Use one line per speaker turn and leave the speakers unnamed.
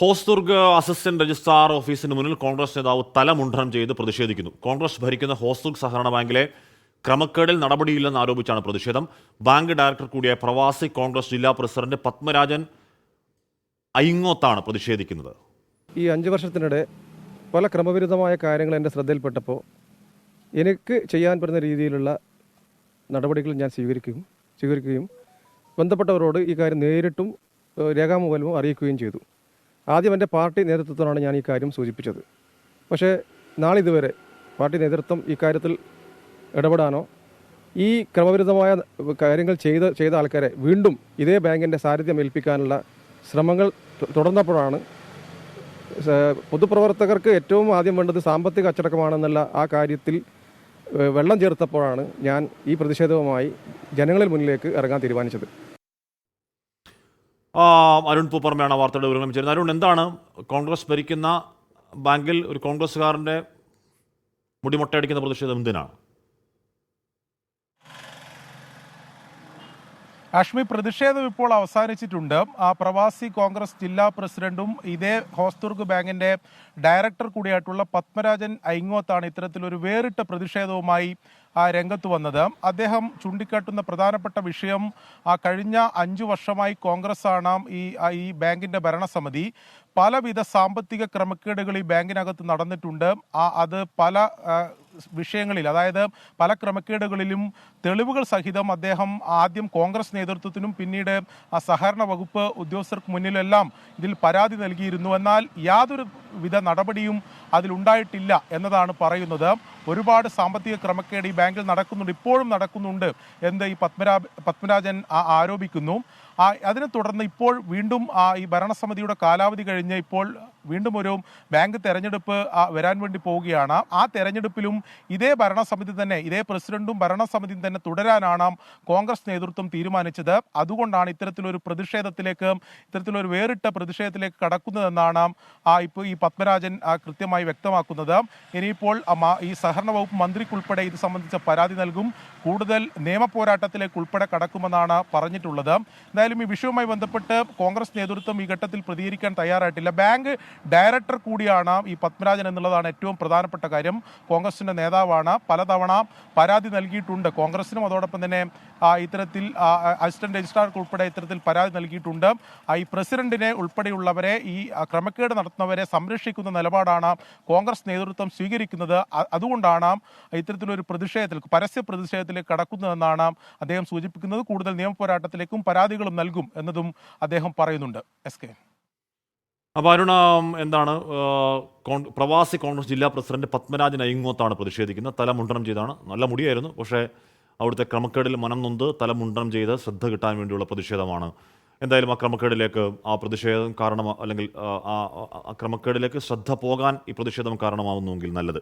Hosdurg assistant registrar ഓഫീസിന് മുന്നിൽ കോൺഗ്രസ് നേതാവ് തലമുണ്ഠനം ചെയ്ത് പ്രതിഷേധിക്കുന്നു. കോൺഗ്രസ് ഭരിക്കുന്ന ഹോസ്ദുർഗ് സഹകരണ ബാങ്കിലെ ക്രമക്കേടിൽ നടപടിയില്ലെന്ന് ആരോപിച്ചാണ് പ്രതിഷേധം. ബാങ്ക് ഡയറക്ടർ കൂടിയായ പ്രവാസി കോൺഗ്രസ് ജില്ലാ പ്രസിഡന്റ് പത്മരാജൻ അയിങ്ങോത്താണ് പ്രതിഷേധിക്കുന്നത്.
ഈ അഞ്ച് വർഷത്തിനിടെ പല ക്രമവിരുദ്ധമായ കാര്യങ്ങൾ എന്റെ ശ്രദ്ധയിൽപ്പെട്ടപ്പോൾ എനിക്ക് ചെയ്യാൻ പറ്റുന്ന രീതിയിലുള്ള നടപടികൾ ഞാൻ സ്വീകരിക്കും സ്വീകരിക്കുകയും ബന്ധപ്പെട്ടവരോട് ഈ കാര്യം നേരിട്ടും രേഖാമൂലവും അറിയിക്കുകയും ചെയ്തു. ആദ്യം എന്റെ പാർട്ടി നേതൃത്വത്തോടാണ് ഞാൻ ഈ കാര്യം സൂചിപ്പിച്ചത്. പക്ഷേ നാളിതുവരെ പാർട്ടി നേതൃത്വം ഈ കാര്യത്തിൽ ഇടപെടാനോ ഈ ക്രമവിരുദ്ധമായ കാര്യങ്ങൾ ചെയ്ത ചെയ്ത ആൾക്കാരെ വീണ്ടും ഇതേ ബാങ്കിന്റെ സാന്നിധ്യം ഏൽപ്പിക്കാനുള്ള ശ്രമങ്ങൾ തുടർന്നപ്പോഴാണ് പൊതുപ്രവർത്തകർക്ക് ഏറ്റവും ആദ്യം വേണ്ടത് സാമ്പത്തിക അച്ചടക്കമാണെന്നുള്ള ആ കാര്യത്തിൽ വെള്ളം ചേർത്തപ്പോഴാണ് ഞാൻ ഈ പ്രതിഷേധവുമായി ജനങ്ങളിൽ മുന്നിലേക്ക് ഇറങ്ങാൻ തീരുമാനിച്ചത്.
അരുൺ പൂപ്പറമ്പയാണ് വാർത്തയുടെ വിവരങ്ങൾ ചേരുന്നത് അരുൺ എന്താണ് കോൺഗ്രസ് ഭരിക്കുന്ന ബാങ്കിൽ ഒരു കോൺഗ്രസ്സുകാരന്റെ മുടിമുട്ടയടിക്കുന്ന പ്രതിഷേധം എന്തിനാണ്?
അഷ്മി പ്രതിഷേധം ഇപ്പോൾ അവസാനിച്ചിട്ടുണ്ട്. ആ പ്രവാസി കോൺഗ്രസ് ജില്ലാ പ്രസിഡന്റും ഇതേ ഹോസ്ദുർഗ് ബാങ്കിന്റെ ഡയറക്ടർ കൂടിയായിട്ടുള്ള പത്മരാജൻ ഐങ്ങോത്താണ് ഇത്തരത്തിലൊരു വേറിട്ട പ്രതിഷേധവുമായി രംഗത്ത് വന്നത്. അദ്ദേഹം ചൂണ്ടിക്കാട്ടുന്ന പ്രധാനപ്പെട്ട വിഷയം ആ കഴിഞ്ഞ അഞ്ചു വർഷമായി കോൺഗ്രസ് ആണ് ഈ ഈ ബാങ്കിന്റെ ഭരണസമിതി. പലവിധ സാമ്പത്തിക ക്രമക്കേടുകൾ ഈ ബാങ്കിനകത്ത് നടന്നിട്ടുണ്ട്. ആ അത് പല വിഷയങ്ങളിൽ അതായത് പല ക്രമക്കേടുകളിലും തെളിവുകൾ സഹിതം അദ്ദേഹം ആദ്യം കോൺഗ്രസ് നേതൃത്വത്തിനും പിന്നീട് ആ സഹകരണ വകുപ്പ് ഉദ്യോഗസ്ഥർക്ക് മുന്നിലെല്ലാം ഇതിൽ പരാതി നൽകിയിരുന്നു. എന്നാൽ യാതൊരു വിധ നടപടിയും അതിലുണ്ടായിട്ടില്ല എന്നതാണ് പറയുന്നത്. ഒരുപാട് സാമ്പത്തിക ക്രമക്കേട് ഈ ബാങ്കിൽ നടക്കുന്നുണ്ട് ഇപ്പോഴും നടക്കുന്നുണ്ട് എന്ന് ഈ പത്മരാ പത്മരാജൻ ആരോപിക്കുന്നു. അതിനെ തുടർന്ന് ഇപ്പോൾ വീണ്ടും ആ ഈ ഭരണസമിതിയുടെ കാലാവധി കഴിഞ്ഞ് ഇപ്പോൾ വീണ്ടും ഒരു ബാങ്ക് തെരഞ്ഞെടുപ്പ് വരാൻ വേണ്ടി പോവുകയാണ്. ആ തെരഞ്ഞെടുപ്പിലും ഇതേ ഭരണസമിതി തന്നെ ഇതേ പ്രസിഡന്റും ഭരണസമിതിയും തന്നെ തുടരാനാണ് കോൺഗ്രസ് നേതൃത്വം തീരുമാനിച്ചത്. അതുകൊണ്ടാണ് ഇത്തരത്തിലൊരു പ്രതിഷേധത്തിലേക്ക് ഇത്തരത്തിലൊരു വേറിട്ട പ്രതിഷേധത്തിലേക്ക് കടക്കുന്നതെന്നാണ് ആ ഇപ്പോൾ ഈ പത്മരാജൻ കൃത്യമായി വ്യക്തമാക്കുന്നത്. ഇനിയിപ്പോൾ ഈ സഹ സഹകരണ വകുപ്പ് മന്ത്രിക്കുൾപ്പെടെ ഇത് സംബന്ധിച്ച പരാതി നൽകും. കൂടുതൽ നിയമ പോരാട്ടത്തിലേക്ക് ഉൾപ്പെടെ കടക്കുമെന്നാണ് പറഞ്ഞിട്ടുള്ളത്. എന്തായാലും ഈ വിഷയവുമായി ബന്ധപ്പെട്ട് കോൺഗ്രസ് നേതൃത്വം ഈ ഘട്ടത്തിൽ പ്രതികരിക്കാൻ തയ്യാറായിട്ടില്ല. ബാങ്ക് ഡയറക്ടർ കൂടിയാണ് ഈ പത്മരാജൻ എന്നുള്ളതാണ് ഏറ്റവും പ്രധാനപ്പെട്ട കാര്യം. കോൺഗ്രസിന്റെ നേതാവാണ്. പലതവണ പരാതി നൽകിയിട്ടുണ്ട്. കോൺഗ്രസിനും അതോടൊപ്പം തന്നെ ഇത്തരത്തിൽ അസിസ്റ്റന്റ് രജിസ്ട്രാർക്ക് ഉൾപ്പെടെ ഇത്തരത്തിൽ പരാതി നൽകിയിട്ടുണ്ട്. ഈ പ്രസിഡന്റിനെ ഉൾപ്പെടെയുള്ളവരെ ഈ ക്രമക്കേട് നടത്തുന്നവരെ സംരക്ഷിക്കുന്ന നിലപാടാണ് കോൺഗ്രസ് നേതൃത്വം സ്വീകരിക്കുന്നത്. അ- അതുകൊണ്ടാണ് ഇത്തരത്തിലൊരു പ്രതിഷേധത്തിൽ പരസ്യ പ്രതിഷേധത്തിലേക്ക് കടക്കുന്നതെന്നാണ് അദ്ദേഹം സൂചിപ്പിക്കുന്നത്. കൂടുതൽ നിയമപോരാട്ടത്തിലേക്കും പരാതികളും നൽകും എന്നതും അദ്ദേഹം പറയുന്നുണ്ട്. S K.
അപ്പോൾ അരുണ എന്താണ് പ്രവാസി കോൺഗ്രസ് ജില്ലാ പ്രസിഡന്റ് പത്മരാജൻ അയ്യങ്ങോത്താണ് പ്രതിഷേധിക്കുന്നത്. തലമുണ്ടനം ചെയ്താണ്. നല്ല മുടിയായിരുന്നു. പക്ഷേ അവിടുത്തെ ക്രമക്കേടിൽ മനം നൊന്ത് തലമുണ്ടനം ചെയ്ത് ശ്രദ്ധ കിട്ടാൻ വേണ്ടിയുള്ള പ്രതിഷേധമാണ്. എന്തായാലും ആ ക്രമക്കേടിലേക്ക് ആ പ്രതിഷേധം കാരണം അല്ലെങ്കിൽ ആ ക്രമക്കേടിലേക്ക് ശ്രദ്ധ പോകാൻ ഈ പ്രതിഷേധം കാരണമാവുന്നുവെങ്കിൽ നല്ലത്.